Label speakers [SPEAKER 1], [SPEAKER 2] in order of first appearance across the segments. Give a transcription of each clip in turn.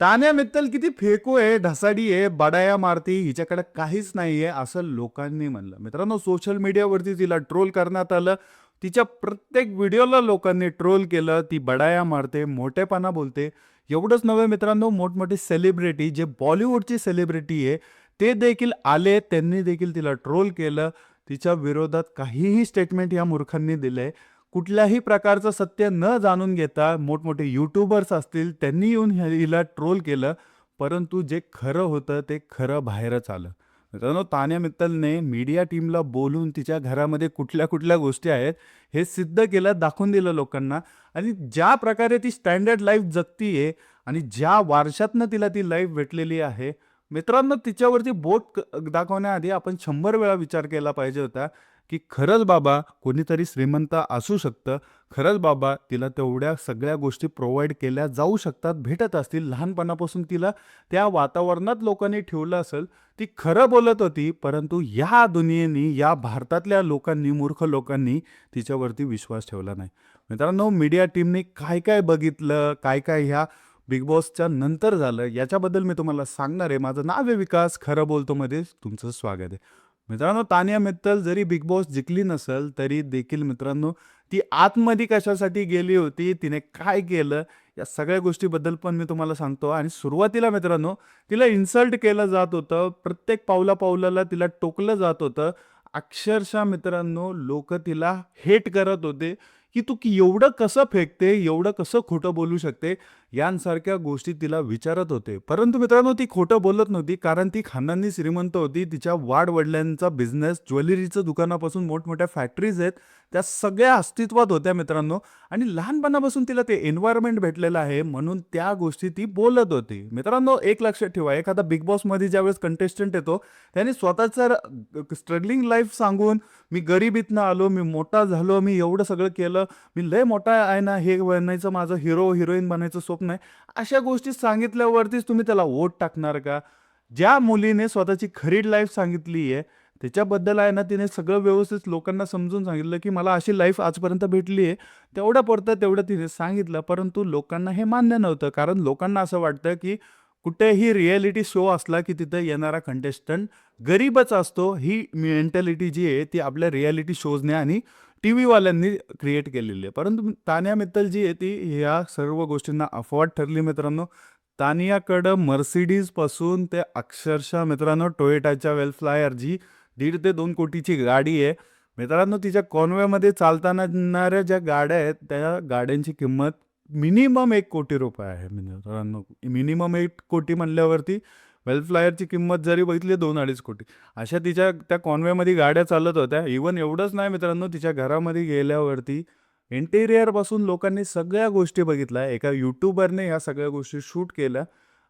[SPEAKER 1] तान्या मित्तल किती फेकू आहे ढसाडी आहे बडाया मारती हिच्याकडे काहीच नाहीये असं लोकांनी म्हणलं. मित्रांनो सोशल मीडियावरती तिला ट्रोल करण्यात आलं. तिच्या प्रत्येक व्हिडिओला लोकांनी ट्रोल केलं. ती बडाया मारते मोठेपणा बोलते. एवढंच नव्हे मित्रांनो मोठमोठे सेलिब्रिटी जे बॉलिवूडची सेलिब्रिटी आहे ते देखील आले त्यांनी देखील तिला ट्रोल केलं. तिच्या विरोधात काहीही स्टेटमेंट या मूर्खांनी दिले कुठल्याही प्रकारचं सत्य न जाणून घेता मोठमोठे यूट्यूबर्स असतील त्यांनी येऊन हिला ट्रोल केलं. परंतु जे खरं होतं ते खरं बाहेरच आलं. मित्रांनो तान्या मित्तलने मीडिया टीमला बोलून तिच्या घरामध्ये कुठल्या कुठल्या गोष्टी आहेत हे सिद्ध केलं दाखवून दिलं लोकांना. आणि ज्या प्रकारे ती स्टँडर्ड लाईफ जगतीये आणि ज्या वारशातनं तिला ती लाईफ भेटलेली आहे मित्रांनो तिच्यावरती बोट दाखवण्याआधी आपण शंभर वेळा विचार केला पाहिजे होता. की खरंच बाबा कोणीतरी श्रीमंत असू शकतं. खरंच बाबा तिला तेवढ्या सगळ्या गोष्टी प्रोव्हाइड केल्या जाऊ शकतात भेटत असतील. लहानपणापासून तिला त्या वातावरणात लोकांनी ठेवलं असेल ती खरं बोलत होती परंतु या दुनियेनी या भारतातल्या लोकांनी मूर्ख लोकांनी तिच्यावरती विश्वास ठेवला नाही. मित्रांनो मीडिया टीमने काय काय बघितलं काय काय ह्या बिग बॉसच्या नंतर झालं याच्याबद्दल मी तुम्हाला सांगणार आहे. माझं नाव आहे विकास खरं बोलतो मध्ये तुमचं स्वागत आहे. मित्रांनो तानिया मित्तल जरी बिग बॉस जिंकली नसेल तरी देखील मित्रांनो ती आतमध्ये कशासाठी गेली होती तिने काय केलं या सगळ्या गोष्टीबद्दल पण मी तुम्हाला सांगतो. आणि सुरुवातीला मित्रांनो तिला इन्सल्ट केलं जात होतं. प्रत्येक पावला पावलाला तिला टोकलं जात होतं. अक्षरशः मित्रांनो लोक तिला हेट करत होते की तू की एवढं कसं फेकते एवढं कसं खोटं बोलू शकते? यांसारख्या गोष्टी तिला विचारत होते. परंतु मित्रांनो ती खोटं बोलत नव्हती कारण ती खानदानी श्रीमंत होती. तिच्या वाडवडिलांचा बिझनेस ज्वेलरीचं दुकानापासून मोठमोठ्या फॅक्टरीज आहेत. त्या सगळ्या अस्तित्वात होत्या मित्रांनो. आणि लहानपणापासून तिला ते एन्व्हायरमेंट भेटलेलं आहे म्हणून त्या गोष्टी ती बोलत होती. मित्रांनो एक लक्षात ठेवा एखादा बिग बॉसमध्ये ज्यावेळेस कंटेस्टंट येतो त्याने स्वतःचं स्ट्रगलिंग लाईफ सांगून मी गरिबीतनं आलो मी मोठा झालो मी एवढं सगळं केलं मी लय मोठा आहे ना हे बनायचं माझं हिरो हिरोईन बनायचं स्वप्न नाही. अशा गोष्टी सांगितल्यावरतीच तुम्ही त्याला वोट टाकणार का? ज्या मुलीने स्वतःची खरीड लाईफ सांगितली आहे त्याच्याबद्दल आहे ना तिने सगळं व्यवस्थित लोकांना समजून सांगितलं की मला अशी लाईफ आजपर्यंत भेटली आहे. तेवढं पडतं तेवढं तिने सांगितलं परंतु लोकांना हे मान्य नव्हतं. कारण लोकांना असं वाटतं की कुठेही रिॲलिटी शो असला की तिथं येणारा कंटेस्टंट गरीबच असतो. ही मेंटॅलिटी जी आहे ती आपल्या रिॲलिटी शोजने आणि टी व्हीवाल्यांनी क्रिएट केलेली आहे. परंतु तान्या मित्तल जी आहे ती ह्या सर्व गोष्टींना अफवाट ठरली मित्रांनो. तानियाकडं मर्सिडीजपासून ते अक्षरशः मित्रांनो टोयोटाच्या वेलफ्लायर जी दीड ते दोन कोटीची गाडी आहे. मित्रांनो तिच्या कॉन्वेमध्ये चालताना येणाऱ्या ज्या गाड्या आहेत त्या गाड्यांची किंमत मिनिमम एक कोटी रुपये आहे मित्रांनो. मिनिमम एक कोटी म्हणल्यावरती वेलफ्लायरची किंमत जरी बघितली दोन अडीच कोटी. अशा तिच्या त्या कॉन्वेमध्ये गाड्या चालत होत्या. इवन एवढंच नाही मित्रांनो तिच्या घरामध्ये गेल्यावरती इंटेरियरपासून लोकांनी सगळ्या गोष्टी बघितल्या. एका यूट्यूबरने ह्या सगळ्या गोष्टी शूट केल्या.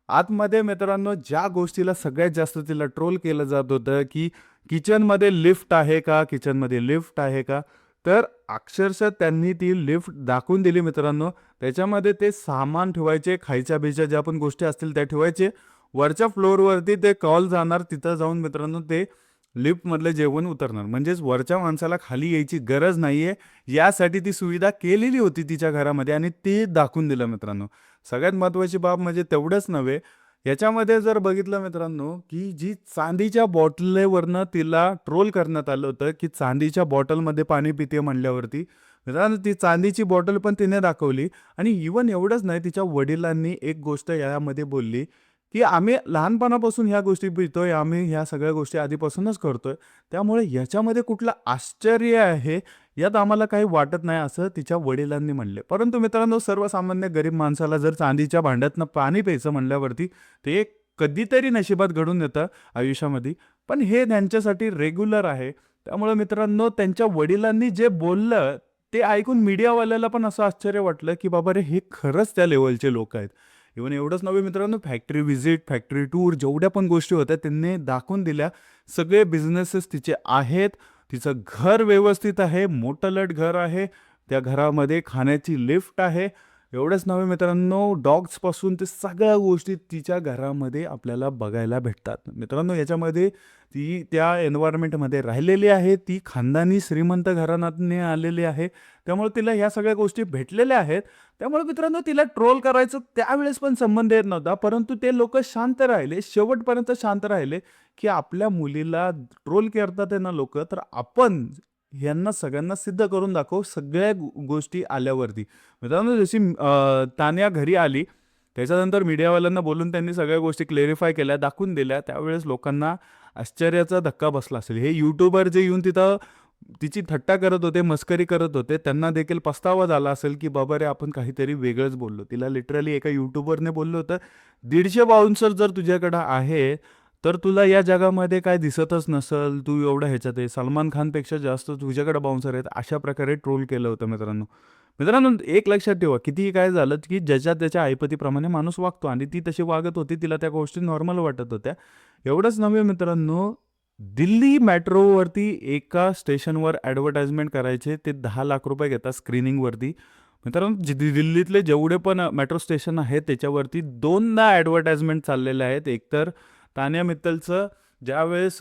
[SPEAKER 1] आतमध्ये मित्रांनो ज्या गोष्टीला सगळ्यात जास्त तिला ट्रोल केलं जात होतं की किचनमध्ये लिफ्ट आहे का किचनमध्ये लिफ्ट आहे का? तर अक्षरशः त्यांनी ती लिफ्ट दाखवून दिली मित्रांनो. त्याच्यामध्ये ते सामान ठेवायचे खायच्या बिच्या ज्या पण गोष्टी असतील त्या ठेवायचे. वरच्या फ्लोअरवरती ते कॉल जाणार तिथं जाऊन मित्रांनो ते लिफ्टमधलं जेवण उतरणार. म्हणजेच वरच्या माणसाला खाली यायची गरज नाहीये. यासाठी ती सुविधा केलेली होती तिच्या घरामध्ये आणि ते दाखवून दिलं मित्रांनो. सगळ्यात महत्त्वाची बाब म्हणजे तेवढंच नव्हे. याच्यामध्ये जर बघितलं मित्रांनो की जी चांदीच्या बॉटलेवरनं तिला ट्रोल करण्यात आलं होतं की चांदीच्या बॉटलमध्ये पाणी पिते म्हणल्यावरती मित्रांनो ती चांदीची बॉटल पण तिने दाखवली. आणि इवन एवढंच नाही तिच्या वडिलांनी एक गोष्ट यामध्ये बोलली की आम्ही लहानपणापासून ह्या गोष्टी पितोय आम्ही ह्या सगळ्या गोष्टी आधीपासूनच करतोय. त्यामुळे याच्यामध्ये कुठलं आश्चर्य आहे यात आम्हाला काही वाटत नाही असं तिच्या वडिलांनी म्हणले. परंतु मित्रांनो सर्वसामान्य गरीब माणसाला जर चांदीच्या भांड्यातनं पाणी प्यायचं म्हणल्यावरती ते कधीतरी नशिबात घडून येतं आयुष्यामध्ये. पण हे त्यांच्यासाठी रेग्युलर आहे. त्यामुळे मित्रांनो त्यांच्या वडिलांनी जे बोललं ते ऐकून मीडियावाल्याला पण असं आश्चर्य वाटलं की बाबा रे हे खरंच त्या लेवलचे लोक आहेत. इवन एवढंच नव्हे मित्रांनो फॅक्टरी व्हिजिट फॅक्टरी टूर जेवढ्या पण गोष्टी होत्या त्यांनी दाखवून दिल्या. सगळे बिझनेसेस तिचे आहेत. तिचं घर व्यवस्थित आहे. मोठं घर आहे. त्या घरामध्ये खाण्याची लिफ्ट आहे. एवढंच नव्हे मित्रांनो डॉग्सपासून ते सगळ्या गोष्टी तिच्या घरामध्ये आपल्याला बघायला भेटतात. मित्रांनो याच्यामध्ये ती त्या एन्व्हायरमेंटमध्ये राहिलेली आहे ती खानदानी श्रीमंत घराण्यातने आलेली आहे. त्यामुळे तिला ह्या सगळ्या गोष्टी भेटलेल्या आहेत. त्यामुळे मित्रांनो तिला ट्रोल करायचं त्यावेळेस पण संबंध येत नव्हता परंतु ते लोक शांत राहिले शेवटपर्यंत शांत राहिले की आपल्या मुलीला ट्रोल करतात आहे ना लोक तर आपण यांना सगळ्यांना सिद्ध करून दाखव सगळ्या गोष्टी आल्यावरती. मित्रांनो जशी तान्या घरी आली त्याच्यानंतर मीडियावाल्यांना बोलून त्यांनी सगळ्या गोष्टी क्लेरिफाय केल्या दाखवून दिल्या. त्यावेळेस लोकांना आश्चर्याचा धक्का बसला असेल. हे यूट्यूबर जे येऊन तिथं तिची थट्टा करत होते मस्करी करत होते त्यांना देखील पस्तावा झाला असेल की बाबा रे आपण काहीतरी वेगळंच बोललो. तिला लिटरली एका यूट्यूबरने बोललं होतं. दीडशे बाउन्सर जर तुझ्याकडं आहे तर तुला या जगामध्ये काय दिसतच नसल तू एवढं ह्याच्यात आहे. सलमान खानपेक्षा जास्त तुझ्याकडे बाउन्सर आहेत अशा प्रकारे ट्रोल केलं होतं मित्रांनो. मित्रांनो एक लक्षात ठेवा कितीही काय झालं की ज्याच्या त्याच्या ऐपतीप्रमाणे माणूस वागतो आणि ती तशी वागत होती तिला त्या गोष्टी नॉर्मल वाटत होत्या. एवढंच नव्हे मित्रांनो दिल्ली मेट्रोवरती एका स्टेशनवर ॲडव्हर्टाइजमेंट करायचे ते दहा लाख रुपये घेतात स्क्रीनिंगवरती मित्रांनो जे दिल्लीतले जेवढे पण मेट्रो स्टेशन आहेत त्याच्यावरती दोनदा ॲडव्हर्टाइजमेंट चाललेले आहेत. एकतर तान्या मित्तलचं ज्यावेळेस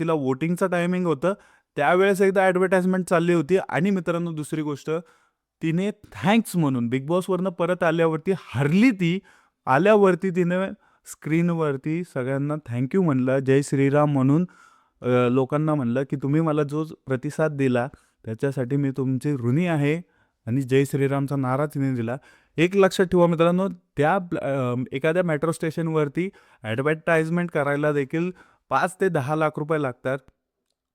[SPEAKER 1] तिला वोटिंगचं टायमिंग होतं त्यावेळेस एकदा ॲडव्हर्टाइजमेंट चालली होती. आणि मित्रांनो दुसरी गोष्ट तिने थँक्स म्हणून बिग बॉसवरनं परत आल्यावरती हरली ती. आल्यावरती तिने स्क्रीनवरती सगळ्यांना थँक्यू म्हणलं जय श्रीराम म्हणून लोकांना म्हणलं की तुम्ही मला जो प्रतिसाद दिला त्याच्यासाठी मी तुमचे ऋणी आहे. आणि जय श्रीरामचा नारा तिने दिला. एक लक्षात ठेवा मित्रांनो त्या एखाद्या मेट्रो स्टेशनवरती ॲडव्हर्टाइजमेंट करायला देखील पाच ते दहा लाख रुपये लागतात.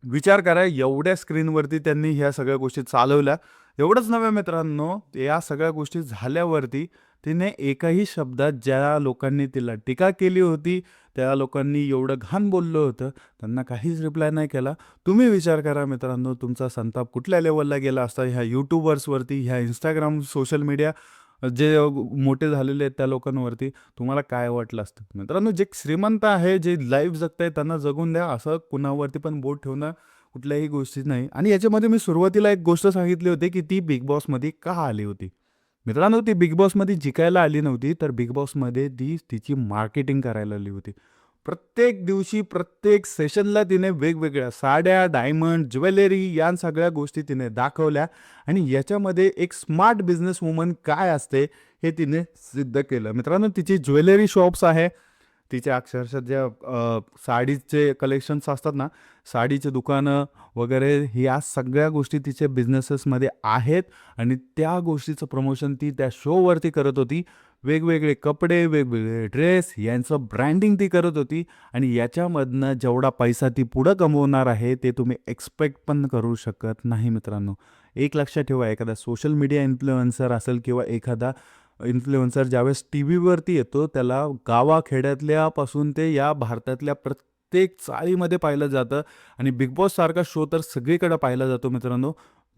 [SPEAKER 1] विचार करा एवढ्या स्क्रीनवरती त्यांनी ह्या सगळ्या गोष्टी चालवल्या. एवढंच नव्हे मित्रांनो या सगळ्या गोष्टी झाल्यावरती तिने एकाही शब्दात ज्या लोकांनी तिला टीका केली होती त्या लोकांनी एवढं घाण बोललं होतं त्यांना काहीच रिप्लाय नाही केला. तुम्ही विचार करा मित्रांनो तुमचा संताप कुठल्या लेवलला गेला असता? ह्या यूट्यूबर्सवरती ह्या इंस्टाग्राम सोशल मीडिया जे मोठे झालेले आहेत त्या लोकांवरती तुम्हाला काय वाटलं असतं? मित्रांनो जे श्रीमंत आहे जे लाईफ जगताय त्यांना जगून द्या. असं कुणावरती पण बोट ठेवणं कुठल्याही गोष्टी नाही. आणि याच्यामध्ये मी सुरुवातीला एक गोष्ट सांगितली होती की ती बिग बॉसमध्ये का आली होती? मित्रांनो ती बिग बॉसमध्ये जिकायला आली नव्हती तर बिग बॉसमध्ये ती तिची मार्केटिंग करायला आली होती. प्रत्येक दिवशी प्रत्येक सेशनला तिने वेगवेगळ्या साड्या डायमंड ज्वेलरी या सगळ्या गोष्टी तिने दाखवल्या. आणि याच्यामध्ये एक स्मार्ट बिझनेस वुमन काय असते हे तिने सिद्ध केलं. मित्रांनो तिची ज्वेलरी शॉप्स आहे. तिच्या अक्षरशः ज्या साडीचे कलेक्शन्स असतात ना साडीचे दुकानं वगैरे ह्या सगळ्या गोष्टी तिचे बिझनेसेसमध्ये आहेत. आणि त्या गोष्टीचं प्रमोशन ती त्या शोवरती करत होती. वेगवेगळे कपडे वेगवेगळे ड्रेस यांचं ब्रँडिंग ती करत होती आणि याच्यामधनं जेवढा पैसा ती पुढं कमवणार आहे ते तुम्ही एक्सपेक्ट पण करू शकत नाही मित्रांनो. एक लक्षात ठेवा एखादा सोशल मीडिया इन्फ्लुएन्सर असेल किंवा एखादा इन्फ्लुएन्सर ज्यावेळेस टी व्हीवरती येतो त्याला गावाखेड्यातल्यापासून ते या भारतातल्या प्रत्येक चाळीमध्ये पाहिलं जातं आणि बिग बॉस सारखा शो तर सगळीकडे पाहिला जातो मित्रांनो.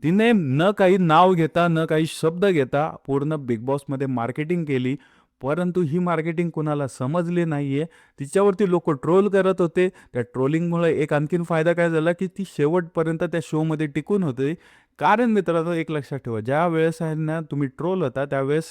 [SPEAKER 1] तिने न काही नाव घेता न काही शब्द घेता पूर्ण बिग बॉसमध्ये मार्केटिंग केली. परंतु ही मार्केटिंग कोणाला समजली नाही आहे तिच्यावरती लोक ट्रोल करत होते. त्या ट्रोलिंगमुळे एक आणखीन फायदा काय झाला की ती शेवटपर्यंत त्या शोमध्ये टिकून होते. कारण मित्रांनो एक लक्षात ठेवा ज्या वेळेस आहे ना तुम्ही ट्रोल होता त्यावेळेस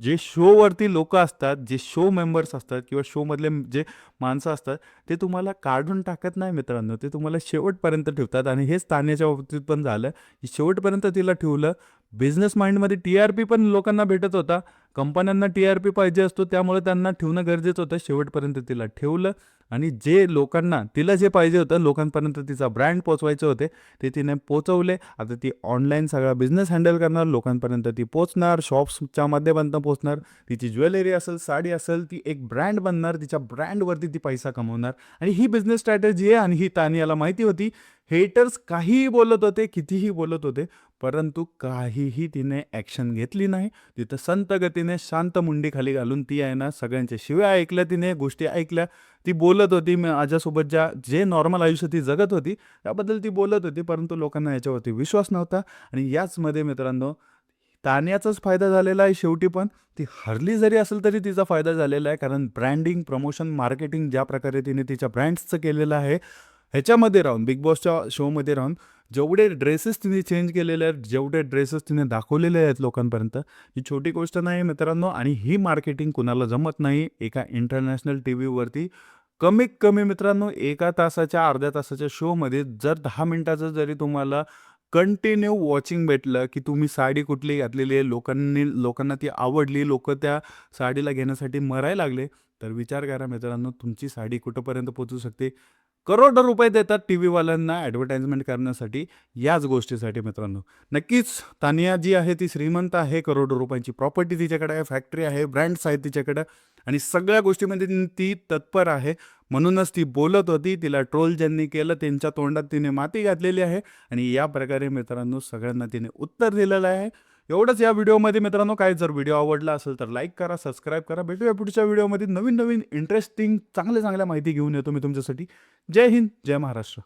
[SPEAKER 1] जे शोवरती लोक असतात जे शो मेंबर्स असतात किंवा शोमधले जे माणसं असतात ते तुम्हाला काढून टाकत नाही मित्रांनो. ते तुम्हाला शेवटपर्यंत ठेवतात आणि हेच तान्याच्या बाबतीत पण झालं की शेवटपर्यंत तिला ठेवलं बिझनेस माइंडमध्ये टी आर पी पण लोकांना भेटत होता. कंपन्यांना टी आर पी पाहिजे असतो त्यामुळे त्यांना ठेवणं गरजेचं होतं शेवटपर्यंत तिला ठेवलं. आणि जे लोकांना तिला जे पाहिजे होतं लोकांपर्यंत तिचा ब्रँड पोचवायचे होते ते तिने पोचवले. आता ती ऑनलाईन सगळा बिझनेस हँडल करणार लोकांपर्यंत ती पोचणार शॉप्सच्या माध्यमातून पोचणार. तिची ज्वेलरी असेल साडी असेल ती एक ब्रँड बनणार तिच्या ब्रँडवरती ती पैसा कमवणार. आणि ही बिझनेस स्ट्रॅटेजी आहे आणि ही तानियाला माहिती होती. हेटर्स काहीही बोलत होते कितीही बोलत होते परंतु काहीही तिने ॲक्शन घेतली नाही. तिथं संत गतीने शांत मुंडी खाली घालून ती आहे ना सगळ्यांच्या शिव्या ऐकल्या तिने गोष्टी ऐकल्या. ती बोलत होती मी माझ्यासोबत ज्या जे नॉर्मल आयुष्य ती जगत होती त्याबद्दल ती बोलत होती परंतु लोकांना याच्यावरती विश्वास नव्हता. आणि याचमध्ये मित्रांनो तान्याचाच फायदा झालेला आहे शेवटी पण. ती हरली जरी असेल तरी तिचा फायदा झालेला आहे कारण ब्रँडिंग प्रमोशन मार्केटिंग ज्या प्रकारे तिने तिच्या ब्रँड्सचं केलेलं आहे ह्याच्यामध्ये राहून बिग बॉसच्या शोमध्ये राहून जेवढे ड्रेसेस तिने चेंज केलेले आहेत जेवढे ड्रेसेस तिने दाखवलेले आहेत लोकांपर्यंत ही छोटी गोष्ट नाही मित्रांनो आणि ही मार्केटिंग कुणाला जमत नाही एका इंटरनॅशनल टी व्हीवरती कमीत कमी मित्रांनो एका तासाच्या अर्ध्या तासाच्या शोमध्ये जर दहा मिनिटाचं जरी तुम्हाला कंटिन्यू वॉचिंग भेटलं की तुम्ही साडी कुठली घातलेली आहे लोकांनी लोकांना ती आवडली लोक त्या साडीला घेण्यासाठी मरायला लागले तर विचार करा मित्रांनो तुमची साडी कुठंपर्यंत पोचू शकते? करोडो रुपये देतात टी व्हीवाल्यांना ॲडव्हर्टाइजमेंट करण्यासाठी याच गोष्टीसाठी मित्रांनो. नक्कीच तानिया जी आहे ती श्रीमंत आहे करोडो रुपयांची प्रॉपर्टी तिच्याकडे आहे फॅक्टरी आहे ब्रँड्स आहेत तिच्याकडे आणि सगळ्या गोष्टीमध्ये ती तत्पर आहे. म्हणूनच ती बोलत होती तिला ट्रोल ज्यांनी केलं त्यांच्या तोंडात तिने माती घातलेली आहे आणि या प्रकारे मित्रांनो सगळ्यांना तिने उत्तर दिलेलं आहे. एवढंच या व्हिडिओमध्ये मित्रांनो काय जर व्हिडिओ आवडला असेल तर लाईक करा सबस्क्राईब करा. भेटूया पुढच्या व्हिडिओमध्ये. नवीन नवीन इंटरेस्टिंग चांगल्या चांगल्या माहिती घेऊन येतो मी तुमच्यासाठी. जय हिंद जय महाराष्ट्र.